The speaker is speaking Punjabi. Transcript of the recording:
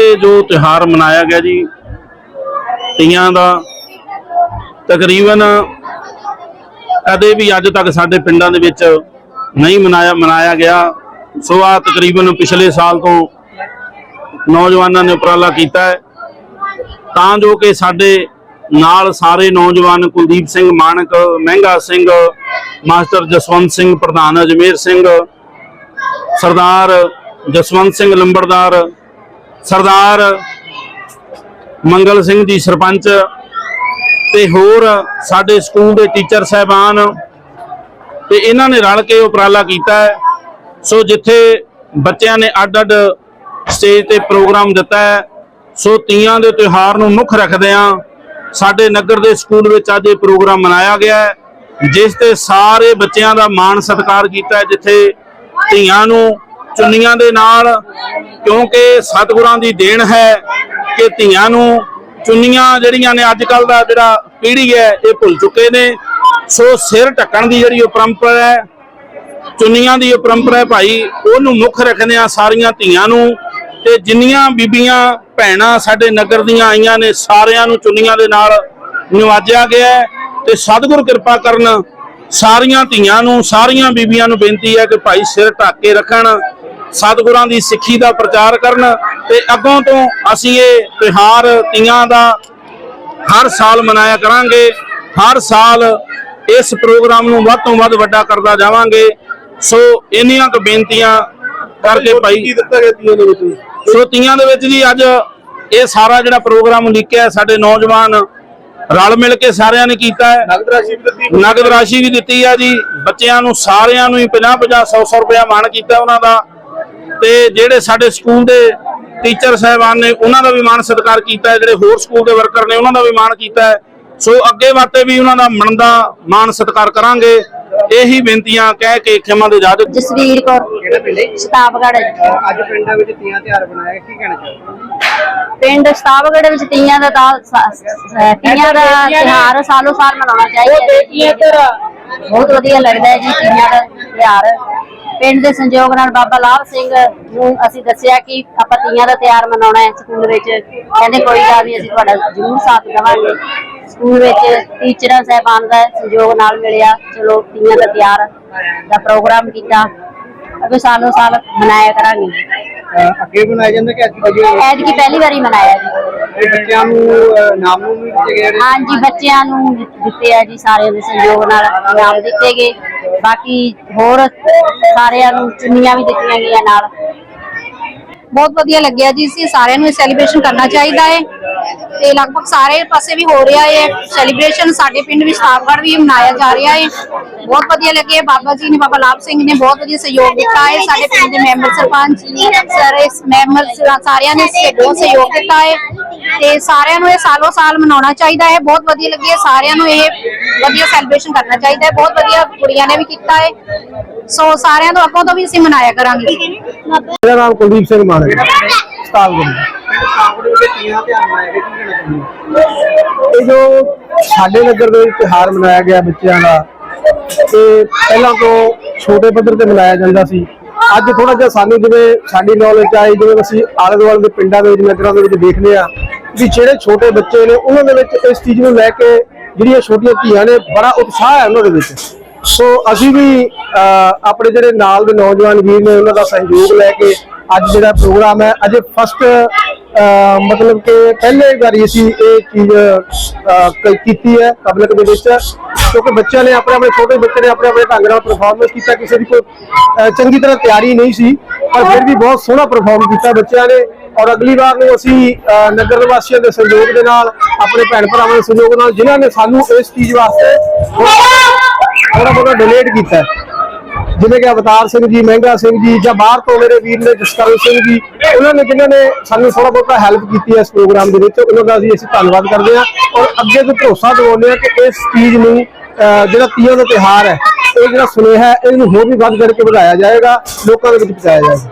ਇਹ ਜੋ ਤਿਉਹਾਰ ਮਨਾਇਆ ਗਿਆ ਜੀ, ਤੀਆਂ ਦਾ, ਤਕਰੀਬਨ ਕਦੇ ਵੀ ਅੱਜ ਤੱਕ ਸਾਡੇ ਪਿੰਡਾਂ ਦੇ ਵਿੱਚ ਨਹੀਂ ਮਨਾਇਆ ਮਨਾਇਆ ਗਿਆ। ਸੋ ਆ ਤਕਰੀਬਨ ਪਿਛਲੇ ਸਾਲ ਤੋਂ ਨੌਜਵਾਨਾਂ ਨੇ ਉਪਰਾਲਾ ਕੀਤਾ ਹੈ। ਤਾਂ ਜੋ ਕਿ ਸਾਡੇ ਨਾਲ ਸਾਰੇ ਨੌਜਵਾਨ ਕੁਲਦੀਪ ਸਿੰਘ ਮਾਨਕ, ਮਹਿੰਗਾ ਸਿੰਘ, ਮਾਸਟਰ ਜਸਵੰਤ ਸਿੰਘ, ਪ੍ਰਧਾਨ ਅਜਮੇਰ ਸਿੰਘ, ਸਰਦਾਰ ਜਸਵੰਤ ਸਿੰਘ ਲੰਬੜਦਾਰ ਸਰਦਾਰ ਮੰਗਲ ਸਿੰਘ ਜੀ ਸਰਪੰਚ ਤੇ ਹੋਰ ਸਾਡੇ ਸਕੂਲ ਦੇ ਟੀਚਰ ਸਹਿਬਾਨ ਤੇ ਇਹਨਾਂ ਨੇ ਰਲ ਕੇ ਉਪਰਾਲਾ ਕੀਤਾ ਹੈ। ਸੋ ਜਿੱਥੇ ਬੱਚਿਆਂ ਨੇ ਅੱਡ-ਅੱਡ ਸਟੇਜ ਤੇ ਪ੍ਰੋਗਰਾਮ ਦਿੱਤਾ ਹੈ, ਸੋ ਤੀਆਂ ਦੇ ਤਿਉਹਾਰ ਨੂੰ ਮੁੱਖ ਰੱਖਦਿਆਂ ਸਾਡੇ ਨਗਰ ਦੇ ਸਕੂਲ ਵਿੱਚ ਅੱਜ ਇਹ ਪ੍ਰੋਗਰਾਮ ਮਨਾਇਆ ਗਿਆ ਹੈ, ਜਿਸ ਤੇ ਸਾਰੇ ਬੱਚਿਆਂ ਦਾ ਮਾਣ ਸਤਿਕਾਰ ਕੀਤਾ ਜਿੱਥੇ ਧੀਆਂ ਨੂੰ ਚੁੰਨੀਆਂ ਦੇ ਨਾਲ, ਕਿਉਂਕਿ ਸਤਿਗੁਰਾਂ ਦੀ ਦੇਣ ਹੈ ਕਿ ਧੀਆਂ ਨੂੰ ਚੁੰਨੀਆਂ ਜਿਹੜੀਆਂ ਨੇ ਅੱਜ ਕੱਲ ਦਾ ਜਿਹੜਾ ਪੀੜ੍ਹੀ ਹੈ, ਇਹ ਭੁੱਲ ਚੁੱਕੇ ਨੇ। ਸੋ ਸਿਰ ਢੱਕਣ ਦੀ ਜਿਹੜੀ ਉਹ ਪਰੰਪਰਾ ਹੈ, ਚੁੰਨੀਆਂ ਦੀ ਇਹ ਪਰੰਪਰਾ ਹੈ ਭਾਈ, ਉਹਨੂੰ ਮੁੱਖ ਰੱਖਦੇ ਆ ਸਾਰੀਆਂ ਧੀਆਂ ਨੂੰ। ਤੇ ਜਿੰਨੀਆਂ ਬੀਬੀਆਂ, ਭੈਣਾਂ ਸਾਡੇ ਨਗਰ ਦੀਆਂ ਆਈਆਂ ਨੇ, ਸਾਰਿਆਂ ਨੂੰ ਚੁੰਨੀਆਂ ਦੇ ਨਾਲ ਨਿਵਾਜਿਆ ਗਿਆ ਹੈ। ਤੇ ਸਤਿਗੁਰ ਕਿਰਪਾ ਕਰਨ ਸਾਰੀਆਂ ਧੀਆਂ ਨੂੰ, ਸਾਰੀਆਂ ਬੀਬੀਆਂ ਨੂੰ ਬੇਨਤੀ ਹੈ ਕਿ ਭਾਈ ਸਿਰ ਢੱਕ ਕੇ ਰੱਖਣ। ਸਤਿਗੁਰਾਂ ਦੀ ਸਿੱਖੀ ਦਾ ਪ੍ਰਚਾਰ ਕਰਨ ਤੇ ਅੱਗੋਂ ਤੋਂ ਅਸੀਂ ਇਹ ਤਿਉਹਾਰ ਤੀਆਂ ਦਾ ਹਰ ਸਾਲ ਮਨਾਇਆ ਕਰਾਂਗੇ। ਹਰ ਸਾਲ ਇਸ ਪ੍ਰੋਗਰਾਮ ਨੂੰ ਵੱਧ ਤੋਂ ਵੱਧ ਵੱਡਾ ਕਰਦਾ ਜਾਵਾਂਗੇ। ਸੋ ਇੰਨੀਆਂ ਕੁ ਬੇਨਤੀਆਂ ਕਰਕੇ ਭਾਈ ਕੀ ਦਿੱਤਾ ਗਿਆ ਤੀਆਂ ਦੇ ਵਿੱਚ? ਸੋ ਤੀਆਂ ਦੇ ਵਿੱਚ ਜੀ ਅੱਜ ਇਹ ਸਾਰਾ ਜਿਹੜਾ ਪ੍ਰੋਗਰਾਮ ਲਿਖਿਆ ਸਾਡੇ ਨੌਜਵਾਨ ਰਲ ਮਿਲ ਕੇ ਸਾਰਿਆਂ ਨੇ ਕੀਤਾ ਹੈ। ਨਗਦ ਰਾਸ਼ੀ ਵੀ ਦਿੱਤੀ। ਨਗਦ ਰਾਸ਼ੀ ਵੀ ਦਿੱਤੀ ਆ ਜੀ। ਬੱਚਿਆਂ ਨੂੰ ਸਾਰਿਆਂ ਨੂੰ ਹੀ 50 50 100 100 ਰੁਪਇਆ ਮਾਣ ਕੀਤਾ ਉਹਨਾਂ ਦਾ। ਤੇ ਜਿਹੜੇ ਸਾਡੇ ਸਕੂਲ ਦੇ ਟੀਚਰ ਸਹਿਬਾਨ ਨੇ ਉਹਨਾਂ ਦਾ ਵੀ ਮਾਣ ਸਤਿਕਾਰ ਕੀਤਾ ਹੈ। ਜਿਹੜੇ ਹੋਰ ਸਕੂਲ ਦੇ ਵਰਕਰ ਨੇ ਉਹਨਾਂ ਦਾ ਵੀ ਮਾਣ ਕੀਤਾ ਹੈ। ਸੋ ਅੱਗੇ ਵਾਸਤੇ ਵੀ ਉਹਨਾਂ ਦਾ ਮਨ ਦਾ ਮਾਣ ਸਤਿਕਾਰ ਕਰਾਂਗੇ। ਇਹੀ ਬੇਨਤੀਆਂ ਕਹਿ ਕੇ ਖਿਮਾ ਦੇ ਇਜਾਜ਼ਤ ਜਸਵੀਰ ਕੌਰ ਕਿਹੜਾ ਪਿੰਡ ਹੈ ਅੱਜ ਪਿੰਡਾਂ ਵਿੱਚ ਤੀਆਂ ਤਿਉਹਾਰ ਬਣਾਇਆ ਕੀ ਕਹਿਣਾ ਚਾਹੋਗੇ? ਪਿੰਡ ਸਤਾਬਗੜ ਵਿੱਚ ਤੀਆਂ ਦਾ ਤਾਂ ਸ- ਸ- ਤੀਆਂ ਦਾ ਤਿਉਹਾਰ ਸਾਲੋ ਸਾਲ ਮਨਾਉਣਾ ਚਾਹੀਦਾ ਹੈ। ਬਹੁਤ ਵਧੀਆ ਲੱਗਦਾ ਹੈ ਜੀ ਤੀਆਂ ਦਾ ਤਿਉਹਾਰ। ਪਿੰਡ ਦੇ ਸੰਯੋਗ ਨਾਲ ਬਾਬਾ ਲਾਭ ਸਿੰਘ ਨੂੰ ਅਸੀਂ ਦੱਸਿਆ ਕਿ ਆਪਾਂ ਤੀਆਂ ਦਾ ਤਿਉਹਾਰ ਮਨਾਉਣਾ ਹੈ ਸਕੂਲ ਵਿੱਚ। ਕਹਿੰਦੇ ਕੋਈ ਗੱਲ ਨਹੀਂ ਅਸੀਂ ਤੁਹਾਡਾ ਜ਼ਰੂਰ ਸਾਥ ਦੇਵਾਂਗੇ। ਸਕੂਲ ਵਿੱਚ ਟੀਚਰਾਂ ਸਹਿਬਾਨ ਦਾ ਸੰਯੋਗ ਨਾਲ ਮਿਲਿਆ। ਚਲੋ ਤੀਆਂ ਦਾ ਤਿਉਹਾਰ ਦਾ ਪ੍ਰੋਗਰਾਮ ਕੀਤਾ। ਅੱਗੇ ਸਾਲੋ ਸਾਲ ਮਨਾਇਆ ਕਰਾਂਗੇ। ਅੱਗੇ ਬਣਾਇਆ ਜਾਂਦਾ ਕਿ ਅੱਜ ਪਹਿਲੀ ਵਾਰੀ ਮਨਾਇਆ ਜੀ। ਬੱਚਿਆਂ ਨੂੰ, ਅਹ, ਨਾਮ ਨੂੰ ਵੀ ਦਿੱਤੇ ਗਏ ਨੇ ਹਾਂਜੀ, ਬੱਚਿਆਂ ਨੂੰ ਦਿੱਤੇ ਆ ਜੀ, ਸਾਰਿਆਂ ਦੇ ਸਹਿਯੋਗ ਨਾਲ ਇਨਾਮ ਦਿੱਤੇ ਗਏ। ਬਾਕੀ ਹੋਰ ਸਾਰਿਆਂ ਨੂੰ ਚੁੰਨੀਆਂ ਵੀ ਦਿੱਤੀਆਂ ਗਈਆਂ ਨਾਲ। ਬਹੁਤ ਵਧੀਆ ਲੱਗਿਆ ਜੀ ਸੀ ਸਾਰਿਆਂ ਨੂੰ ਸੈਲੀਬ੍ਰੇਸ਼ਨ ਕਰਨਾ ਚਾਹੀਦਾ ਹੈ ਤੇ ਲਗਭਗ ਸਾਰੇ ਪਾਸੇ ਵੀ ਹੋ ਰਿਹਾ ਹੈ ਸੈਲੀਬ੍ਰੇਸ਼ਨ ਸਾਡੇ ਪਿੰਡ ਵਿੱਚ ਸਾਫਗੜ੍ਹ ਵੀ ਮਨਾਇਆ ਜਾ ਰਿਹਾ ਹੈ ਬਹੁਤ ਵਧੀਆ ਲੱਗਿਆ ਬਾਬਾ ਜੀ ਨੇ, ਬਾਬਾ ਲਾਭ ਸਿੰਘ ਨੇ ਬਹੁਤ ਵਧੀਆ ਸਹਿਯੋਗ ਦਿੱਤਾ ਹੈ ਸਾਡੇ ਪਿੰਡ ਦੇ ਮੈਂਬਰ ਸਰਪੰਚ ਸਾਰੇ ਮੈਂਬਰ ਸਾਰਿਆਂ ਨੇ ਸੇ- ਬਹੁਤ ਸਹਿਯੋਗ ਦਿੱਤਾ ਹੈ ਤੇ ਸਾਰਿਆਂ ਨੂੰ ਇਹ ਸਾਲੋ ਸਾਲ ਮਨਾਉਣਾ ਚਾਹੀਦਾ ਹੈ। ਬਹੁਤ ਵਧੀਆ ਲੱਗਿਆ ਸਾਰਿਆਂ ਨੂੰ ਇਹ ਵਧੀਆ ਸੈਲੀਬ੍ਰੇਸ਼ਨ ਕਰਨਾ ਚਾਹੀਦਾ ਹੈ। ਬਹੁਤ ਵਧੀਆ ਕੁੜੀਆਂ ਨੇ ਵੀ ਕੀਤਾ ਹੈ। ਸੋ ਸਾਰਿਆਂ ਤੋਂ ਅੱਗੋਂ ਤੋਂ ਵੀ ਅਸੀਂ ਮਨਾਇਆ ਕਰਾਂਗੇ। ਮੇਰਾ ਨਾਮ ਕੁਲਦੀਪ ਸਿੰਘ ਮਾਨਕ ਗਿਆ ਇਹ ਜੋ ਸਾਡੇ ਨਗਰ ਦੇ ਵਿੱਚ ਤਿਉਹਾਰ ਮਨਾਇਆ ਗਿਆ ਬੱਚਿਆਂ ਦਾ ਤੇ ਪਹਿਲਾਂ ਤੋਂ ਛੋਟੇ ਪੱਧਰ ਤੇ ਮਨਾਇਆ ਜਾਂਦਾ ਸੀ। ਅੱਜ ਥੋੜਾ ਜਿਹਾ ਸਾਨੂੰ ਜਿਵੇਂ ਸਾਡੀ ਨੌਲੇਜ ਆਈ, ਜਿਵੇਂ ਅਸੀਂ ਆਲੇ ਦੁਆਲੇ ਦੇ ਪਿੰਡਾਂ ਦੇ ਵਿੱਚ, ਨਗਰਾਂ ਦੇ ਵਿੱਚ ਦੇਖਦੇ ਆ ਵੀ ਜਿਹੜੇ ਛੋਟੇ ਬੱਚੇ ਨੇ, ਉਹਨਾਂ ਦੇ ਵਿੱਚ ਇਸ ਚੀਜ਼ ਨੂੰ ਲੈ ਕੇ ਜਿਹੜੀਆਂ ਛੋਟੀਆਂ ਧੀਆਂ ਨੇ, ਬੜਾ ਉਤਸ਼ਾਹ ਹੈ ਉਹਨਾਂ ਦੇ ਵਿੱਚ। ਸੋ ਅਸੀਂ ਵੀ ਆਪਣੇ ਜਿਹੜੇ ਨਾਲ ਦੇ ਨੌਜਵਾਨ ਵੀਰ ਨੇ, ਉਹਨਾਂ ਦਾ ਸਹਿਯੋਗ ਲੈ ਕੇ ਅੱਜ ਜਿਹੜਾ ਪ੍ਰੋਗਰਾਮ ਹੈ, ਅਜੇ ਫਸਟ ਮਤਲਬ ਕਿ ਪਹਿਲੇ ਵਾਰੀ ਅਸੀਂ ਇਹ ਚੀਜ਼ ਕੀਤੀ ਹੈ ਪਬਲਿਕ ਦੇ ਵਿੱਚ, ਕਿਉਂਕਿ ਬੱਚਿਆਂ ਨੇ ਆਪਣੇ ਆਪਣੇ ਛੋਟੇ ਬੱਚੇ ਨੇ ਆਪਣੇ ਆਪਣੇ ਢੰਗ ਨਾਲ ਪਰਫਾਰਮੈਂਸ ਕੀਤਾ, ਕਿਸੇ ਦੀ ਕੋਈ ਚੰਗੀ ਤਰ੍ਹਾਂ ਤਿਆਰੀ ਨਹੀਂ ਸੀ, ਪਰ ਫਿਰ ਵੀ ਬਹੁਤ ਸੋਹਣਾ ਪਰਫਾਰਮ ਕੀਤਾ ਬੱਚਿਆਂ ਨੇ ਔਰ ਅਗਲੀ ਵਾਰ ਨੂੰ ਅਸੀਂ ਨਗਰ ਨਿਵਾਸੀਆਂ ਦੇ ਸਹਿਯੋਗ ਦੇ ਨਾਲ, ਆਪਣੇ ਭੈਣ ਭਰਾਵਾਂ ਦੇ ਸਹਿਯੋਗ ਨਾਲ, ਜਿਨ੍ਹਾਂ ਨੇ ਸਾਨੂੰ ਇਸ ਚੀਜ਼ ਵਾਸਤੇ ਥੋੜਾ ਬਹੁਤਾ ਡੋਨੇਟ ਕੀਤਾ ਜਿਵੇਂ ਕਿ ਅਵਤਾਰ ਸਿੰਘ ਜੀ ਮਹਿੰਗਾ ਸਿੰਘ ਜੀ ਜਾਂ ਬਾਹਰ ਤੋਂ ਮੇਰੇ ਵੀਰ ਨੇ ਜਸਕਰਨ ਸਿੰਘ ਜੀ, ਉਹਨਾਂ ਨੇ ਜਿਨ੍ਹਾਂ ਨੇ ਸਾਨੂੰ ਥੋੜਾ ਬਹੁਤਾ ਹੈਲਪ ਕੀਤੀ ਹੈ ਇਸ ਪ੍ਰੋਗਰਾਮ ਦੇ ਵਿੱਚ, ਉਹਨਾਂ ਦਾ ਅਸੀਂ ਅਸੀਂ ਧੰਨਵਾਦ ਕਰਦੇ ਹਾਂ ਔਰ ਅੱਗੇ ਤੋਂ ਭਰੋਸਾ ਦਿਵਾਉਂਦੇ ਹਾਂ ਕਿ ਇਸ ਚੀਜ਼ ਨੂੰ ਜਿਹੜਾ ਤੀਆਂ ਦਾ ਤਿਉਹਾਰ ਹੈ, ਇਹ ਜਿਹੜਾ ਸੁਨੇਹਾ ਹੈ, ਇਹਨੂੰ ਹੋਰ ਵੀ ਵੱਧ ਕਰਕੇ ਵਧਾਇਆ ਜਾਏਗਾ, ਲੋਕਾਂ ਦੇ ਵਿੱਚ ਪਹੁੰਚਾਇਆ ਜਾਏਗਾ।